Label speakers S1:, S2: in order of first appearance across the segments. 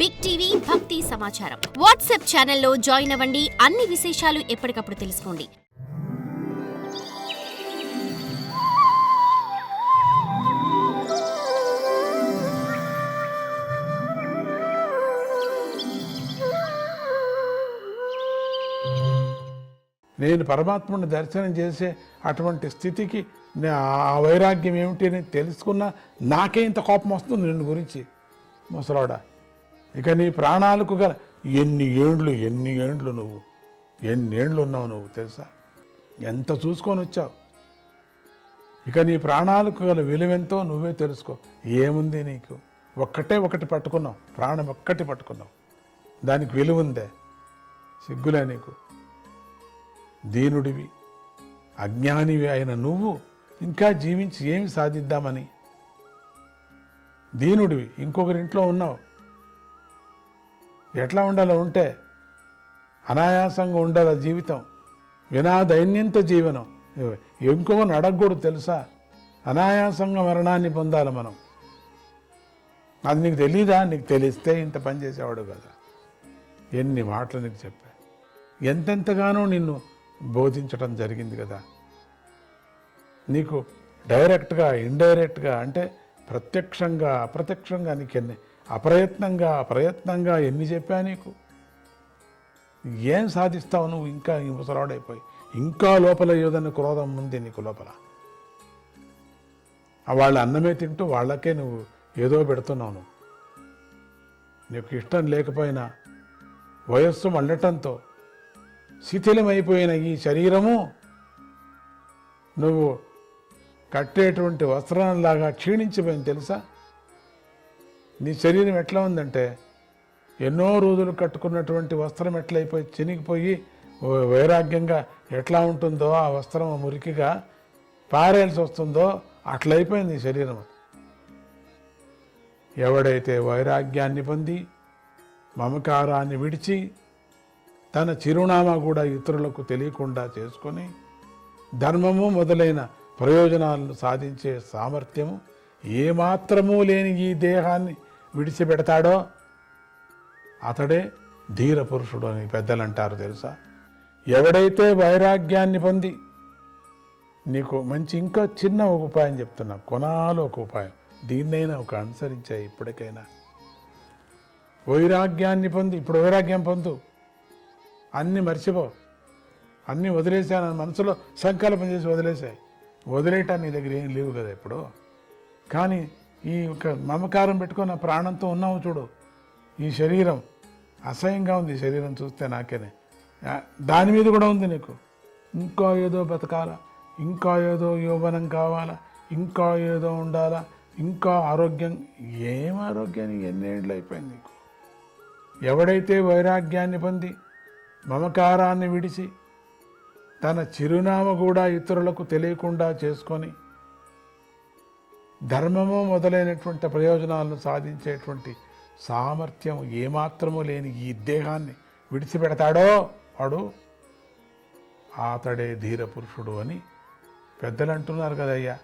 S1: Big TV భక్తి సమాచారం WhatsApp ఛానల్లో జాయిన్ అవ్వండి. అన్ని విశేషాలు ఎప్పటికప్పుడు తెలుసుకోండి.
S2: నేను పరమాత్ముని దర్శనం చేసే అటువంటి స్థితికి ఆ వైరాగ్యం ఏమిటి అని తెలుసుకున్నా నాకే ఇంత కోపం వస్తుంది నిన్ను గురించి. ముసలాడా ఇక నీ ప్రాణాలకు గల ఎన్ని ఏండ్లు ఎన్ని ఏండ్లు నువ్వు? ఎన్ని ఏండ్లు ఉన్నావు నువ్వు తెలుసా? ఎంత చూసుకొని వచ్చావు? ఇక నీ ప్రాణాలకు గల విలువెంతో నువ్వే తెలుసుకో. ఏముంది నీకు? ఒక్కటే ఒకటి పట్టుకున్నావు. ప్రాణం ఒక్కటి పట్టుకున్నావు. దానికి విలువ ఉందే? సిగ్గులే నీకు. దీనుడివి అజ్ఞానివి అయిన నువ్వు ఇంకా జీవించి ఏమి సాధిద్దామని? దీనుడివి ఇంకొకరింట్లో ఉన్నావు. ఎట్లా ఉండాలో ఉంటే అనాయాసంగా ఉండాలి జీవితం. వినా దైన్యంతో జీవనం. ఇంకొకరిని అడగకూడదు తెలుసా? అనాయాసంగా మరణాన్ని పొందాలి మనం. అది నీకు తెలీదా? నీకు తెలిస్తే ఇంత పని చేసేవాడు కదా. ఎన్ని మాటలు నీకు చెప్పా. ఎంతెంతగానో నిన్ను బోధించడం జరిగింది కదా. నీకు డైరెక్ట్గా ఇండైరెక్ట్గా అంటే ప్రత్యక్షంగా అప్రత్యక్షంగా నీకు ఎన్ని అప్రయత్నంగా అప్రయత్నంగా ఎన్ని చెప్పా నీకు? ఏం సాధిస్తావు నువ్వు? ఇంకా ముసలాడైపోయి. ఇంకా లోపల ఏదైనా క్రోధం ఉంది నీకు లోపల? వాళ్ళ అన్నమే తింటూ వాళ్ళకే నువ్వు ఏదో పెడుతున్నావు నువ్వు. నీకు ఇష్టం లేకపోయినా వయస్సు మళ్ళటంతో శిథిలమైపోయిన ఈ శరీరము నువ్వు కట్టేటువంటి వస్త్రంలాగా క్షీణించిపోయింది తెలుసా? నీ శరీరం ఎట్లా ఉందంటే ఎన్నో రోజులు కట్టుకున్నటువంటి వస్త్రం ఎట్లయిపోయి చినిగిపోయి వైరాగ్యంగా ఎట్లా ఉంటుందో ఆ వస్త్రం మురికిగా పారేయాల్సి వస్తుందో అట్లయిపోయింది నీ శరీరం. ఎవడైతే వైరాగ్యాన్ని పొంది మమకారాన్ని విడిచి తన చిరునామా కూడా ఇతరులకు తెలియకుండా చేసుకొని ధర్మము మొదలైన ప్రయోజనాలను సాధించే సామర్థ్యము ఏమాత్రమూ లేని ఈ దేహాన్ని విడిచిపెడతాడో అతడే ధీర పురుషుడు అని పెద్దలు అంటారు తెలుసా? ఎవడైతే వైరాగ్యాన్ని పొంది నీకు మంచి ఇంకా చిన్న ఒక ఉపాయం చెప్తున్నా. కొనాలో ఒక ఉపాయం. దీన్నైనా ఒక అనుసరించాయి ఇప్పటికైనా. వైరాగ్యాన్ని పొంది ఇప్పుడు వైరాగ్యం పొందు. అన్నీ మర్చిపో అన్నీ వదిలేసాను మనసులో సంకల్పం చేసి వదిలేసాయి వదిలేయటా నీ దగ్గర ఏం లేవు కదా ఇప్పుడు. కానీ ఈ ఒక మమకారం పెట్టుకున్న ప్రాణంతో ఉన్నావు చూడు. ఈ శరీరం అసహ్యంగా ఉంది ఈ శరీరం చూస్తే నాకేనే. దాని మీద కూడా ఉంది నీకు. ఇంకా ఏదో బతకాలా ఇంకా ఏదో యోవనం కావాలా ఇంకా ఏదో ఉండాలా ఇంకా ఆరోగ్యం ఏం ఆరోగ్యానికి ఎన్నేళ్ళు అయిపోయింది నీకు? ఎవడైతే వైరాగ్యాన్ని పొంది మమకారాన్ని విడిచి తన చిరునామా కూడా ఇతరులకు తెలియకుండా చేసుకొని ధర్మము మొదలైనటువంటి ప్రయోజనాలను సాధించేటువంటి సామర్థ్యం ఏమాత్రము లేని ఈ దేహాన్ని విడిచిపెడతాడో వాడు అతడే ధీర పురుషుడు అని పెద్దలు అంటున్నారు కదయ్యా.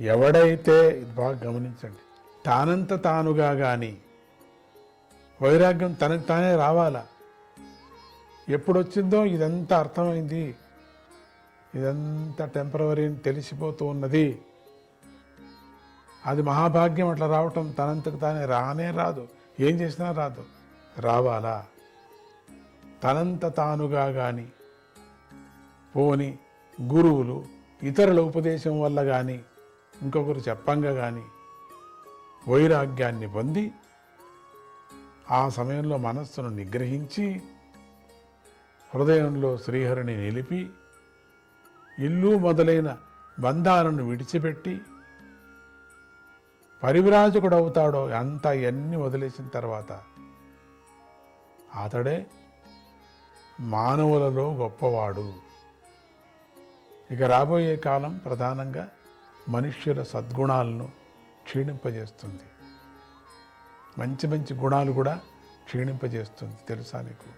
S2: ఎవడైతే ఇది బాగా గమనించండి. తానంత తానుగా కానీ వైరాగ్యం తనకు తానే రావాలా? ఎప్పుడొచ్చిందో ఇదంతా అర్థమైంది. ఇదంతా టెంపరవరీని తెలిసిపోతూ ఉన్నది. అది మహాభాగ్యం అట్లా రావటం తనంతకు తానే రానే రాదు. ఏం చేసినా రాదు. రావాలా? తనంత తానుగా కానీ పోని గురువులు ఇతరుల ఉపదేశం వల్ల కానీ ఇంకొకరు చెప్పంగా కానీ వైరాగ్యాన్ని పొంది ఆ సమయంలో మనస్సును నిగ్రహించి హృదయంలో శ్రీహరిని నిలిపి ఇల్లు మొదలైన బంధాలను విడిచిపెట్టి పరివిరాజకుడు అవుతాడో అంత ఇవన్నీ వదిలేసిన తర్వాత అతడే మానవులలో గొప్పవాడు. ఇక రాబోయే కాలం ప్రధానంగా మనుష్యుల సద్గుణాలను క్షీణింపజేస్తుంది. మంచి మంచి గుణాలు కూడా క్షీణింపజేస్తుంది తెలుసా నీకు?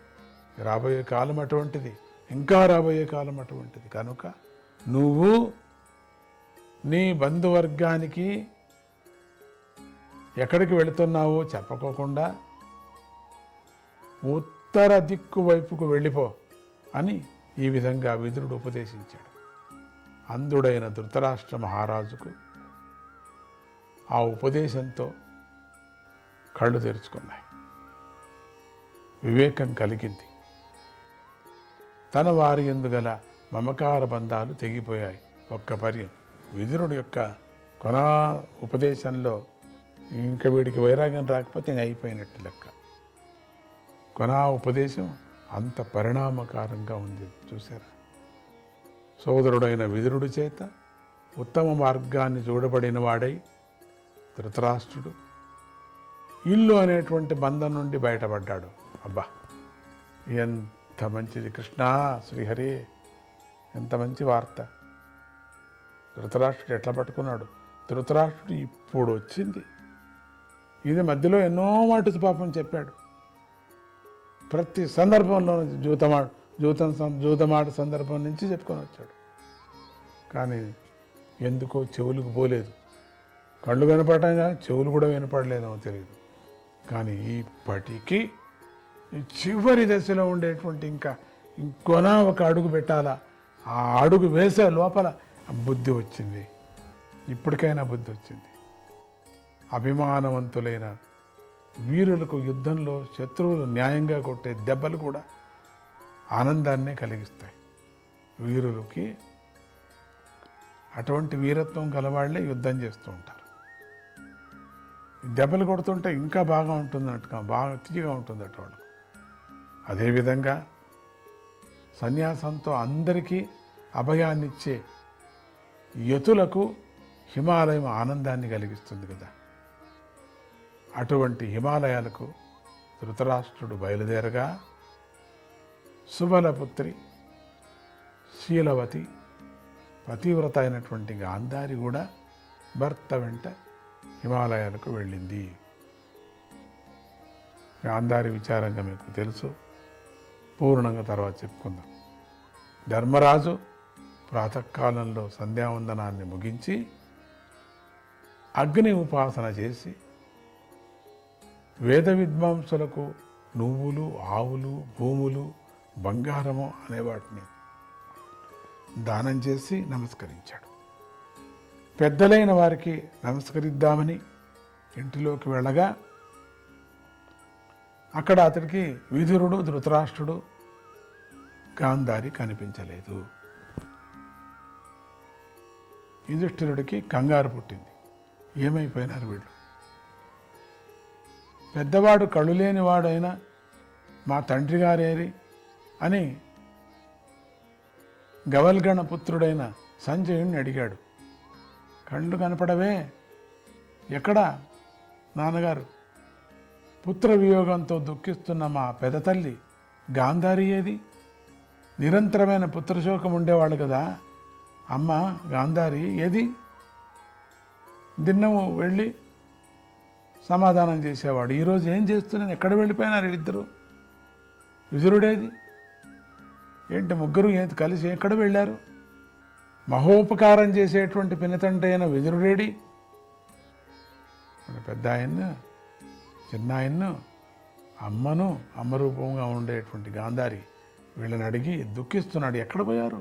S2: రాబోయే కాలం అటువంటిది ఇంకా రాబోయే కాలం అటువంటిది. కనుక నువ్వు నీ బంధువర్గానికి ఎక్కడికి వెళుతున్నావో చెప్పకోకుండా ఉత్తర దిక్కు వైపుకు వెళ్ళిపో అని ఈ విధంగా విదురుడు ఉపదేశించాడు. అంధుడైన ధృతరాష్ట్ర మహారాజుకు ఆ ఉపదేశంతో కళ్ళు తెరుచుకున్నాయి. వివేకం కలిగింది. తన వారి ఎందుగల మమకార బంధాలు తెగిపోయాయి. ఒక్క పర్యం. విదురుడు యొక్క కొన ఉపదేశంలో ఇంకా వీడికి వైరాగ్యం రాకపోతే ఇంక అయిపోయినట్టు లెక్క. కొన ఉపదేశం అంత పరిణామకారంగా ఉంది చూసారా? సోదరుడైన విదురుడి చేత ఉత్తమ మార్గాన్ని చూడబడిన వాడై ధృతరాష్ట్రుడు. ఇల్లు అనేటువంటి బంధం నుండి బయటపడ్డాడు. అబ్బా ఎంత మంచిది. కృష్ణ శ్రీహరి ఎంత మంచి వార్త. ధృతరాష్ట్రుడు ఎట్లా పట్టుకున్నాడు? ధృతరాష్ట్రుడు ఇప్పుడు వచ్చింది. ఇది మధ్యలో ఎన్నో మాటలు పాపం చెప్పాడు. ప్రతి సందర్భంలో జూతమా జూతం జూతమాట సందర్భం నుంచి చెప్పుకొని వచ్చాడు. కానీ ఎందుకో చెవులకు పోలేదు. కళ్ళు వినపడటం కానీ చెవులు కూడా వినపడలేదో తెలియదు కానీ ఇప్పటికీ చివరి దశలో ఉండేటువంటి ఇంకా ఇంకొన ఒక అడుగు పెట్టాలా? ఆ అడుగు వేసే లోపల బుద్ధి వచ్చింది. ఇప్పటికైనా బుద్ధి వచ్చింది. అభిమానవంతులైన వీరులకు యుద్ధంలో శత్రువులు న్యాయంగా కొట్టే దెబ్బలు కూడా ఆనందాన్నే కలిగిస్తాయి. వీరులకి అటువంటి వీరత్వం గలవాళ్ళే యుద్ధం చేస్తూ ఉంటారు. దెబ్బలు కొడుతుంటే ఇంకా బాగా ఉంటుంది బాగా తీయగా ఉంటుంది అటు వాళ్ళకు అదేవిధంగా సన్యాసంతో అందరికీ అభయాన్నిచ్చే యతులకు హిమాలయం ఆనందాన్ని కలిగిస్తుంది కదా. అటువంటి హిమాలయాలకు ధృతరాష్ట్రుడు బయలుదేరగా సుబలపుత్రి శీలవతి పతివ్రత అయినటువంటి గాంధారి కూడా భర్త వెంట హిమాలయాలకు వెళ్ళింది. గాంధారి విచారంగా మీకు తెలుసు. పూర్ణంగా తర్వాత చెప్పుకుందాం. ధర్మరాజు ప్రాతకాలంలో సంధ్యావందనాన్ని ముగించి అగ్ని ఉపాసన చేసి వేద విద్వాంసులకు నువ్వులు ఆవులు భూములు బంగారము అనే వాటిని దానం చేసి నమస్కరించాడు. పెద్దలైన వారికి నమస్కరిద్దామని ఇంటిలోకి వెళ్ళగా అక్కడ అతడికి విధురుడు ధృతరాష్ట్రుడు గాంధారి కనిపించలేదు. యుధిష్ఠిరుడికి కంగారు పుట్టింది. ఏమైపోయినారు వీళ్ళు? పెద్దవాడు కళ్ళు లేనివాడైనా మా తండ్రి గారేరి అని గవల్గణ పుత్రుడైన సంజయుణ్ణి అడిగాడు. కళ్ళు కనపడవే ఎక్కడా? నాన్నగారు పుత్ర వియోగంతో దుఃఖిస్తున్న మా పెదతల్లి గాంధారి ఏది? నిరంతరమైన పుత్రశోకం ఉండేవాళ్ళు కదా. అమ్మ గాంధారి ఏది? దిన్నము వెళ్ళి సమాధానం చేసేవాడు. ఈరోజు ఏం చేస్తున్నాను ఎక్కడ వెళ్ళిపోయినారు ఇద్దరు విజురుడేది ఏంటి ముగ్గురు ఏంటి కలిసి ఎక్కడ వెళ్ళారు? మహోపకారం చేసేటువంటి పినతండ్రి అయిన విదురుడేడి? పెద్ద ఆయన్ను చిన్న ఆయన్ను అమ్మను అమ్మరూపంగా ఉండేటువంటి గాంధారి వీళ్ళని అడిగి దుఃఖిస్తున్నాడు. ఎక్కడ పోయారు?